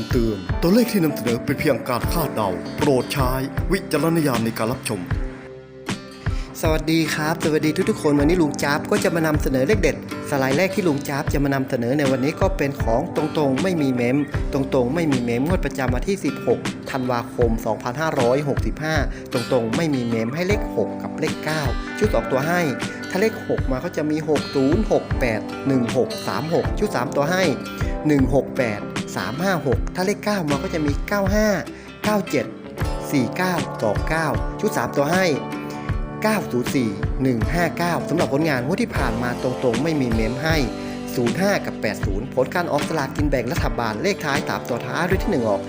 ำเตือน ตัวเลขที่นำเสนอเป็นเพียงการคาดเดา โปรดใช้วิจารณญาณในการรับชม สวัสดีครับ สวัสดีทุกๆคนวันนี้ลุงจ๊าบก็จะมานำเสนอเลขเด็ด สไลด์แรกที่ลุงจ๊าบจะมานำเสนอในวันนี้ก็เป็นของตรงๆ ไม่มีเมม ตรงๆ ไม่มีเมมงวดประจำวันที่ 16 ธันวาคม 2565 ตรงๆ ไม่มีเมมให้เลข 6 กับเลข 9 ชุดออกตัวให้ถ้าเลข 6 มาก็จะมี 60 68 16 36 ชุด 3 ตัวให้ 168 356 ถ้าเลข 9 มาก็จะมี 95 97 49ต่อ9ชุด 3 ตัวให้ 904 159 สำหรับผลงานงวดที่ผ่านมาตรงๆ ไม่มีเมมให้ 05 กับ 80 ผลการออกสลากกินแบ่งรัฐบาลเลขท้ายตามตัวท้ายด้วยที่ 1 ออก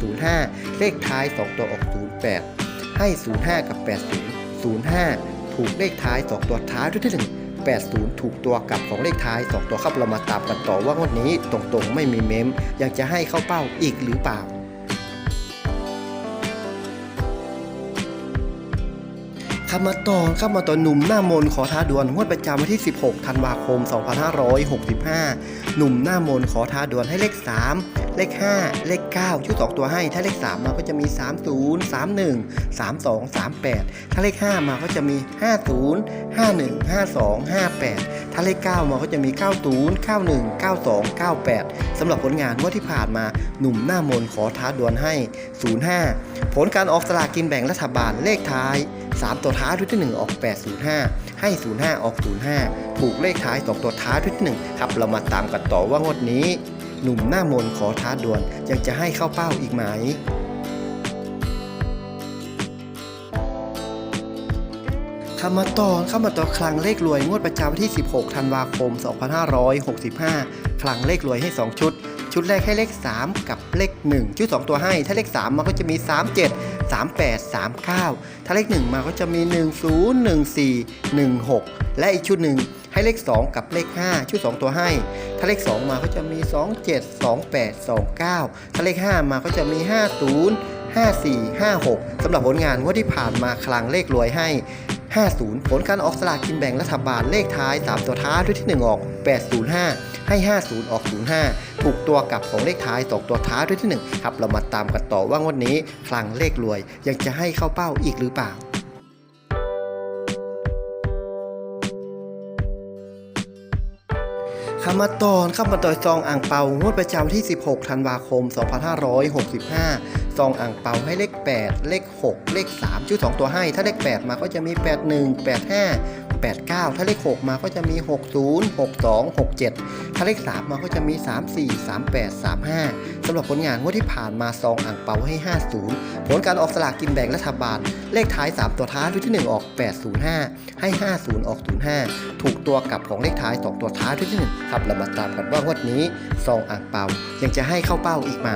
805 เลขท้าย 2 ตัวออก 08 ให้ 05 กับ 80 05 ถูกเลขท้าย 2 ตัวท้ายด้วยที่ 1 80 ถูกตัวกลับของเลขท้าย 2 ตัวครับเรามาตามกันต่อว่างวดนี้ตรงๆ ไม่มีเมม ยังจะให้เข้าเป้าอีกหรือเปล่า คำมาตอนเข้ามาตอนหนุ่มหน้ามนขอท้าดวลงวดประจำวันที่ 16 ธันวาคม 2565 หนุ่มหน้ามนขอท้าดวลให้เลข 3 เลข 5 เลข 9 ชุด 2 ตัวให้ ถ้าเลข 3 มาก็จะมี 30 31 32 38 ถ้าเลข 5 มาก็จะมี 50 51 52 58 ถ้าเลข 9 มาก็จะมี 90 91 92 98สำหรับผลงานงวดที่ผ่านมาหนุ่มหน้ามนขอท้าดวลให้ 05 ผลการออกสลากกินแบ่งรัฐบาลเลขท้าย 3 ตัวท้ายด้วยที่ 1 ออก 805 ให้ 05 ออก 05 ถูกเลขท้าย 2 ตัวท้ายด้วยที่1ครับเรามาตามกันต่อว่างวดนี้ หนุ่มหน้ามนขอท้าดวลยังจะให้เข้าเป้าอีกไหมเข้ามาต่อเข้ามาต่อคลังเลขรวยงวดประจำวันที่ 16 ธันวาคม 2565 คลังเลขรวยให้ 2 ชุด ชุดแรกให้เลข 3 กับเลข 1 ชุด 2 ตัวให้ ถ้าเลข 3 มันก็จะมี 37 38 39 ถ้าเลข 1 มาก็จะมี 10 14 16 และอีกชุดหนึ่งให้เลข 2 กับเลข 5 ชุด 2 ตัวให้ ถ้าเลข 2 มาก็จะมี 27 28 29 ถ้าเลข 5 มาก็จะมี 50 54 56สำหรับผลงานงวดที่ผ่านมาคลังเลขรวยให้ 50 ผลการออกสลากกินแบ่งรัฐบาลเลขท้าย 3 ตัวท้ายด้วยที่ 1 ออก 805 ให้ 50 ออก 05 ถูกตัวกับของเลขท้าย2ตัวท้ายด้วยที่ 1 ครับ เรามาตามกันต่อว่างวันนี้คลังเลขรวย ยังจะให้เข้าเป้าอีกหรือเปล่าคำมาตอนคำมาต่อยซองอ่างเปางวดประจำที่ 16 ธันวาคม 2565 ซองอ่างเปาให้เลข 8 เลข 6 เลข 3ชุด2ตัวให้ ถ้าเลข 8 มาก็จะมี 81 85 89 ถ้าเลข 6 มาก็จะมี 60 62 67 ถ้าเลข 3 มาก็จะมี 34 38 35สำหรับผลงานงวดที่ผ่านมาซองอ่างเปาให้ 50 ผลการออกสลากกินแบ่งรัฐบาล เลขท้าย 3 ตัวท้ายด้วยที่ 1 ออก 805 ให้ 50 ออก 05 ถูกตัวกับของเลขท้าย 2 ตัวท้ายด้วยที่ 1 ครับเรามาตามกันว่างวดนี้ซองอ่างเปายังจะให้เข้าเป้าอีกไหม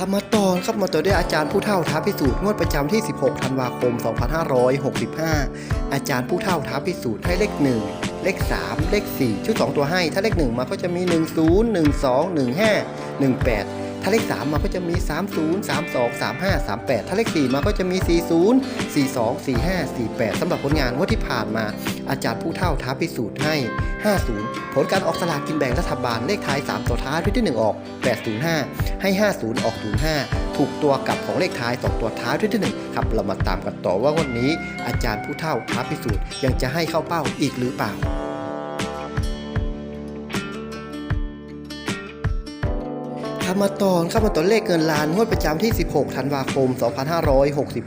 ธรรมตอนครับมาต่อด้วยอาจารย์ผู้เฒ่าท้าพิสูจน์งวดประจำที่ 16 ธันวาคม 2565 อาจารย์ผู้เฒ่าท้าพิสูจน์ให้เลข 1 เลข 3 เลข 4 ชุด 2 ตัวให้ ถ้าเลข 1 มาก็จะมี 10 12 15 18 ถ้าเลข 3 มาก็จะมี 30 32 35 38 ถ้าเลข 4 มาก็จะมี 40 42 45 48สำหรับผลงานงวดที่ผ่านมา อาจารย์ผู้เฒ่าท้าพิสูจน์ให้ 50 ผลการออกสลากกินแบ่งรัฐบาลเลขท้าย 3 ตัวท้ายด้วยที่1ออก 805 ให้ 50 ออก 05 ถูกตัวกลับของเลขท้าย 2 ตัวท้ายด้วยที่1ครับ เรามาตามกันต่อว่างวันนี้ อาจารย์ผู้เฒ่าท้าพิสูจน์ยังจะให้เข้าเป้าอีกหรือเปล่า มาตอนเข้ามาตอนเลขเงินล้านงวดประจำที่ 16 ธันวาคม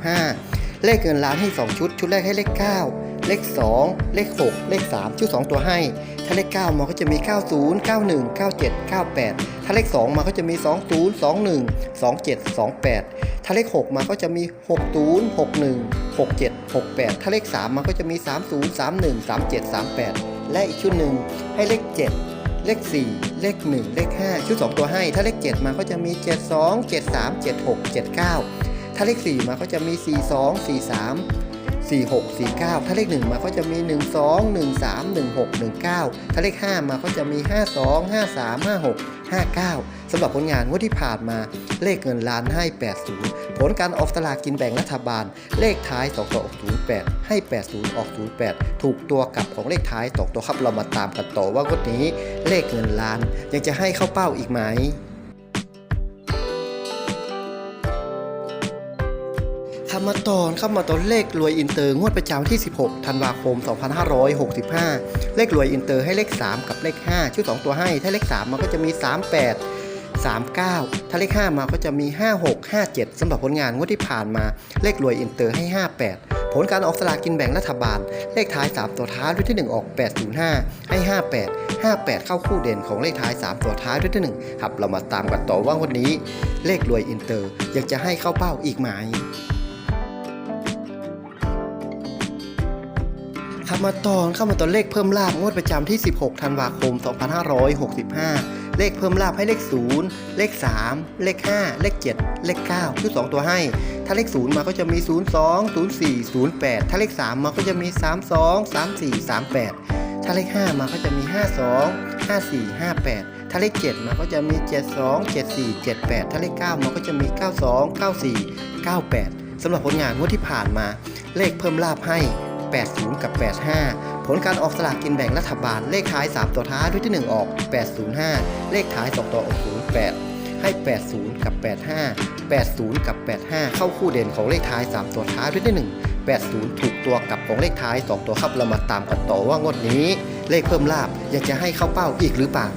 2565 เลขเงินล้านให้ 2 ชุด ชุดแรกให้เลข 9 เลข 2 เลข 6 เลข 3 ชุด 2 ตัวให้ ถ้าเลข 9 มาก็จะมี 90 91 97 98 ถ้าเลข 2 มาก็จะมี 20 21 27 28 ถ้าเลข 6 มาก็จะมี 60 61 67 68 ถ้าเลข 3 มาก็จะมี 30 31 37 38 และอีกชุดหนึ่งให้เลข 7 เลข 4 เลข 1 เลข 5 ชุด 2 ตัวให้ ถ้าเลข 7 มาก็จะมี 72 73 76 79 ถ้าเลข 4 มาก็จะมี 42 43 46 49 ถ้าเลข 1 มาก็จะมี 12 13 16 19 ถ้าเลข 5 มาก็จะมี 52 53 56 59สำหรับผลงานงวดที่ผ่านมาเลขเงินล้านให้ 80 ผลการออกสลากกินแบ่งรัฐบาล เลขท้าย2ตัวออก08 ให้ 80 ออก 08 ถูกตัวกลับของเลขท้าย2ตัวครับเรามาตามกันต่อว่างวดนี้เลขเงินล้าน ยังจะให้เข้าเป้าอีกไหมคำมาตอนเข้ามาตอนเลขรวยอินเตอร์ งวดประจำที่ 16 ธันวาคม 2565 เลขรวยอินเตอร์ให้เลข 3 กับเลข 5 ชื่อ 2 ตัวให้ ถ้าเลข 3 มันก็จะมี 38 39 ถ้าเลข 5 มาก็จะมี 56 57สำหรับผลงานงวดที่ผ่านมา เลขรวยอินเตอร์ให้ 58 ผลการออกสลากกินแบ่งรัฐบาล เลขท้าย 3 ตัวท้ายด้วยที่ 1 ออก 805 ให้ 58 58 เข้าคู่เด่นของเลขท้าย 3 ตัวท้ายด้วยที่ 1 ครับ เรามาตามกันต่อว่าวันนี้ เลขรวยอินเตอร์ยังจะให้เข้าเป้าอีกไหม ครับมาตอนเข้ามาตอนเลขเพิ่มลาบงวดประจำที่ 16 ธันวาคม 2565 เลขเพิ่มลาบให้เลข 0 เลข 3 เลข 5 เลข 7 เลข 9 ชุด 2 ตัวให้ ถ้าเลข 0 มาก็จะมี 02 04 08 ถ้าเลข 3 มาก็จะมี 32 34 38 ถ้าเลข 5 มาก็จะมี 52 54 58 ถ้าเลข 7 มาก็จะมี 72 74 78 ถ้าเลข 9 มาก็จะมี 92 94 98 สำหรับผลงานงวดที่ผ่านมา เลขเพิ่มลาบให้ 80 กับ 85 ผลการออกสลากกินแบ่งรัฐบาลเลขท้าย 3 ตัวท้ายด้วยที่ 1 ออก 805 เลขท้าย 2 ตัวออก 08 ให้ 80 กับ 85 80 กับ 85 เข้าคู่เด่นของเลขท้าย 3 ตัวท้ายด้วยที่ 1 80 ถูกตัวกับของเลขท้าย 2 ตัวครับเรามาตามกันต่อว่างวดนี้ เลขเพิ่มลาบอยากจะให้เข้าเป้าอีกหรือเปล่า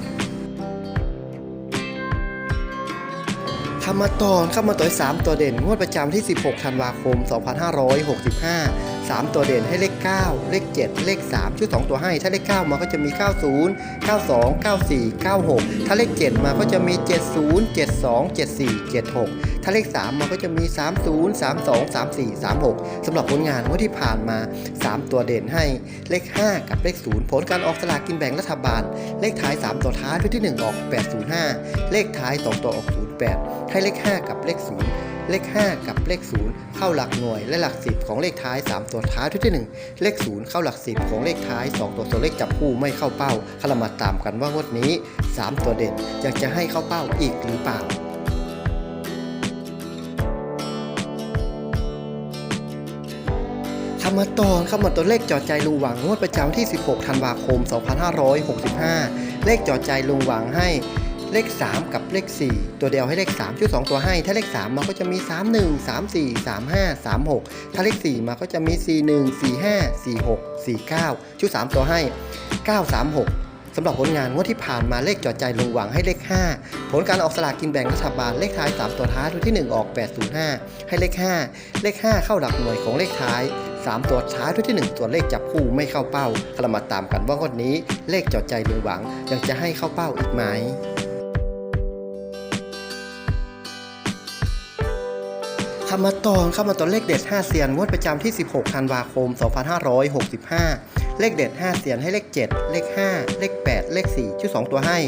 คำมาตอนเข้ามาต่อย3ตัวเด่น งวดประจำที่ 16 ธันวาคม 2565 3 ตัวเด่นให้เลข 9 เลข 7 เลข 3ชื่อ2ตัวให้ ถ้าเลข 9 มาก็จะมี 90 92 94 96 ถ้าเลข 7 มาก็จะมี 70 72 74 76 ถ้าเลข 3 มาก็จะมี 30 32 34 36สำหรับผลงานงวดที่ผ่านมา 3 ตัวเด่นให้เลข 5 กับเลข 0 ผลการออกสลากกินแบ่งรัฐบาล เลขท้าย 3 ตัวท้ายด้วยที่ 1 ออก 805 เลขท้าย 2 ตัวออก 08 ให้เลข 5 กับเลข 0 เลข 5 กับเลข 0 เข้าหลักหน่วย และหลัก 10 ของเลขท้าย 3 ตัวท้ายด้วยที่ 1 เลข 0 เข้าหลัก 10 ของเลขท้าย 2 ตัวตัวเลขจับคู่ไม่เข้าเป้าคารมาตามกันว่างวดนี้ 3 ตัวเด่นอยากจะให้เข้าเป้าอีกหรือเปล่าคำมาตอนคำมาตัวเลขจอดใจลุงหวังงวดประจำที่ 16 ธันวาคม 2565 เลขจอดใจลุงหวังให้ เลข 3 กับเลข 4 ตัวเดียวให้เลข 3ชุด2ตัวให้ ถ้าเลข 3 มาก็จะมี 31 34 35 36 ถ้าเลข 4 มาก็จะมี 41 45 46 49ชุด3ตัวให้ 936สำหรับผลงานงวดที่ผ่านมาเลขจอดใจลงหวังให้เลข 5 ผลการออกสลากกินแบ่งรัฐบาลเลขท้าย 3 ตัวท้ายตัวที่ 1 ออก 805 ให้เลข 5 เลข 5 เข้าหลักหน่วยของเลขท้าย 3 ตัวท้ายด้วยที่ 1 ตัวเลขจับคู่ไม่เข้าเป้าเรามาตามกันว่างวดนี้เลขจอดใจลงหวังยังจะให้เข้าเป้าอีกไหม คำมาตอนเข้ามาตอนเลขเด็ด 5 เสียนงวดประจำที่ 16 ธันวาคม 2565 เลขเด็ด 5 เสียนให้เลข 7 เลข 5 เลข 8 เลข 4 ชื่อ 2 ตัวให้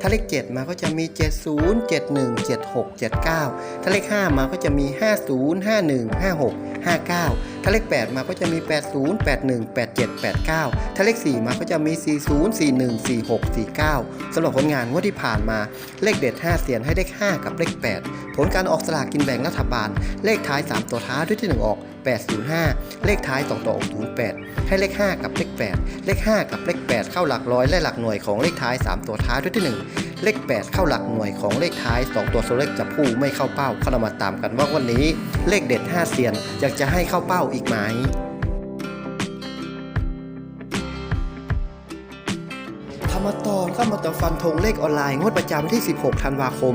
ถ้าเลข 7 มาก็จะมี 70 71 76 79 ถ้าเลข 5 มาก็จะมี 50 51 56 59 ถ้าเลข 8 มาก็จะมี 80 81 87 89 ถ้าเลข 4 มาก็จะมี 40 41 46 49สำหรับผลงานงวดที่ผ่านมา เลขเด็ด 5 เสียนให้เลข 5 กับเลข 8 ผลการออกสลากกินแบ่งรัฐบาล เลขท้าย 3 ตัวท้ายด้วยที่ 1 ออก 805 เลขท้าย 2 ตัวออก 08 ให้เลข 5 กับเลข 8 เลข 5 กับเลข 8 เข้าหลักร้อยและหลักหน่วยของเลขท้าย 3 ตัวท้ายด้วยที่ 1 เลข 8 เข้าหลักหน่วยของเลขท้าย 2 ตัวโซเลขจับคู่ไม่เข้าเป้าเข้ามาตามกันว่าวันนี้เลขเด็ด 5 เสียนอยากจะให้เข้าเป้าอีกไหมมาตอนเข้ามาต่อฟันธงเลขออนไลน์งวดประจำที่ 16 ธันวาคม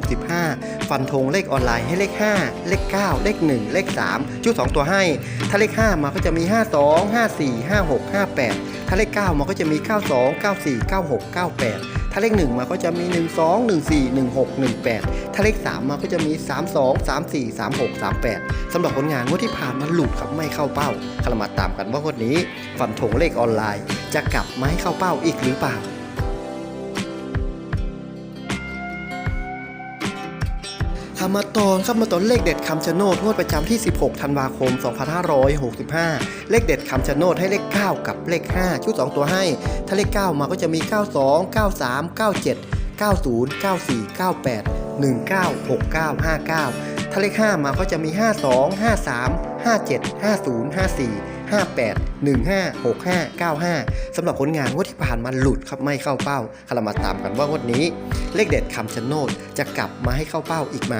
2565 ฟันธงเลขออนไลน์ให้เลข 5 เลข 9 เลข 1 เลข 3 ชุด 2 ตัวให้ ถ้าเลข 5 มาก็จะมี 52 54 56 58 ถ้าเลข 9 มาก็จะมี 92 94 96 98 ถ้าเลข 1 มาก็จะมี 12 14 16 18 ถ้าเลข 3 มาก็จะมี 32 34 36 38สำหรับผลงานงวดที่ผ่านมาหลุดครับไม่เข้าเป้าคามาตามกันว่างวดนี้ฟันธงเลขออนไลน์ จะกลับมาให้เข้าเป้าอีกหรือเปล่า มาตอนคำมาตอนเลขเด็ดคำชะโนดงวดประจำที่ 16 ธันวาคม 2565 เลขเด็ดคำชะโนดให้เลข 9 กับเลข 5 ชุด 2 ตัวให้ ถ้าเลข 9 มาก็จะมี 92 93 97 90 94 98 19 69 59 ถ้าเลข 5 มาก็จะมี 52 53 57 50 54 58 15 65 95สำหรับผลงานงวดที่ผ่านมาหลุดครับไม่เข้าเป้าเรามาตามกันว่างวดนี้ เลขเด็ดคำชะโนดจะกลับมาให้เข้าเป้าอีกไหม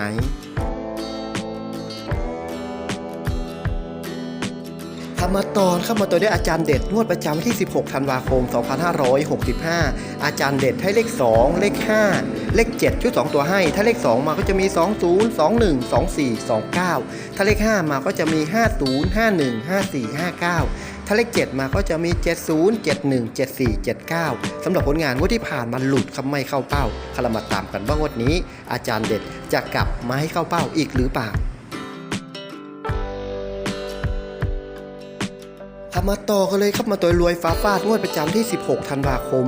รรมตอนเข้ามาตัวด้วยอาจารย์เด็ดงวดประจำวันที่ 16 ธันวาคม 2565 อาจารย์เด็ดให้เลข 2 เลข 5 เลข 7 ชุด 2 ตัวให้ ถ้าเลข 2 มาก็จะมี 20 21 24 29 ถ้าเลข 5 มาก็จะมี 50 51 54 59 ถ้าเลข 7 มาก็จะมี 70 71 74 79 สำหรับผลงานงวดที่ผ่านมาหลุดคำไม่เข้าเป้าคารามาตามกันว่างวดนี้ อาจารย์เด็ดจะกลับมาให้เข้าเป้าอีกหรือเปล่า ทำมาต่อกันเลยครับมาตัวรวยฟ้าฟาดงวดประจำที่ 16 ธันวาคม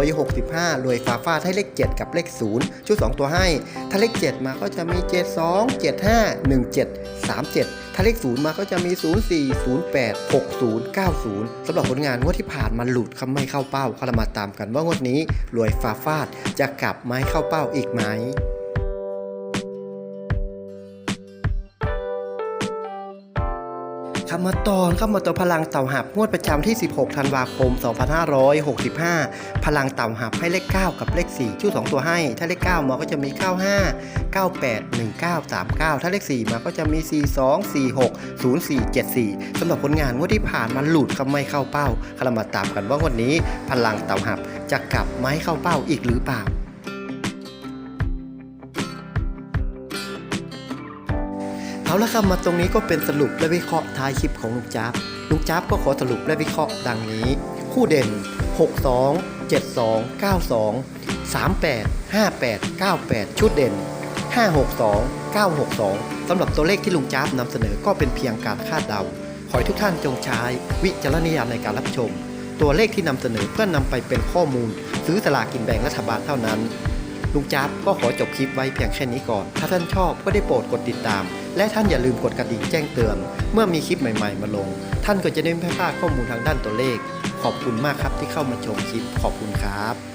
2565 รวยฟ้าฟาดให้เลข 7 กับเลข 0 ชุด 2 ตัวให้ ถ้าเลข 7 มาก็จะมี 72 75 17 37 ถ้าเลข 0 มาก็จะมี 04 08 60 90สำหรับผลงานงวดที่ผ่านมาหลุดคำไม่เข้าเป้าเรามาตามกันว่างวดนี้รวยฟ้าฟาดจะกลับมาเข้าเป้าอีกไหม มาตอนเข้ามาตัวพลังเต่าหับงวดประจำที่ 16 ธันวาคม 2565 พลังเต่าหับให้เลข 9 กับเลข 4 ชื่อ 2 ตัวให้ ถ้าเลข 9 มาก็จะมี 95 98 19 39 ถ้าเลข 4 มาก็จะมี 42 46 04 74สำหรับผลงานงวดที่ผ่านมาหลุดคำไม่เข้าเป้าเรามาตามกันว่างวันนี้พลังเต่าหับจะกลับไมาให้เข้าเป้าอีกหรือเปล่า เอาละครับมาตรงนี้ก็เป็นสรุปและวิเคราะห์ท้ายคลิปของลุงจ๊าบลุงจ๊าบก็ขอสรุปและวิเคราะห์ดังนี้ คู่เด่น 62 72 92 38 58 98 ชุดเด่น 562 962 สำหรับตัวเลขที่ลุงจ๊าบนำเสนอก็เป็นเพียงการคาดเดา ขอให้ทุกท่านจงใช้วิจารณญาณในการรับชม ตัวเลขที่นำเสนอเพื่อนนำไปเป็นข้อมูล ซื้อสลากกินแบ่งรัฐบาลเท่านั้นลุงจ๊าบก็ขอจบคลิปไว้เพียงแค่นี้ก่อน ถ้าท่านชอบก็ได้โปรดกดติดตาม และท่านอย่าลืมกดกระดิ่งแจ้งเตือน เมื่อมีคลิปใหม่ๆ มาลง ท่านก็จะได้ไม่พลาดข้อมูลทางด้านตัวเลข ขอบคุณมากครับที่เข้ามาชมคลิปขอบคุณครับ